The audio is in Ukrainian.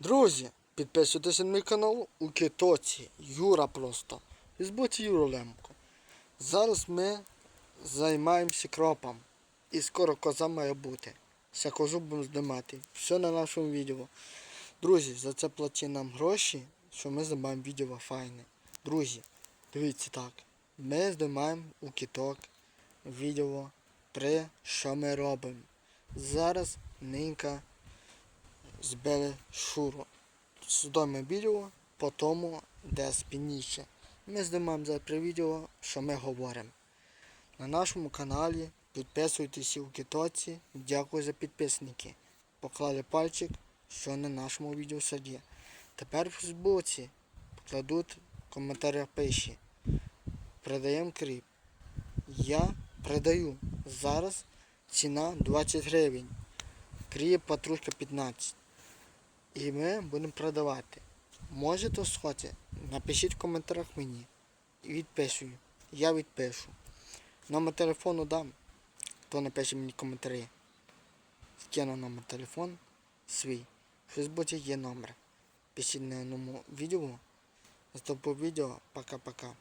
Друзі, підписуйтесь на мій канал у Китоці. Юра просто. Візьміть Юру Лемко. Зараз ми займаємося кропом. І скоро коза має бути. Ще козу будемо знімати. Все на нашому відео. Друзі, за це платять нам гроші, що ми знімаємо відео файне. Друзі, дивіться так. Ми знімаємо у кіток відео при що ми робимо. Зараз нинька збили шуру. Судоме відео по тому, де спільніше. Ми знімаємо за при відео, що ми говоримо. На нашому каналі підписуйтесь у Китоці. Дякую за підписники. Поклали пальчик, що на нашому відео саді. Тепер в Фейсбуці покладуть в коментарях пиші. Продаємо кріп. Я продаю. Зараз ціна 20 гривень. Кріп патрушка 15. І ми будемо продавати. Можете схочете, напишіть в коментарях мені. Відписую. Я відпишу. Номер телефону дам. Хто напише мені коментарі. Скину номер телефон свій. В Фейсбуці є номер. Пишіть на одному відео. З тобою відео. Пока-пока.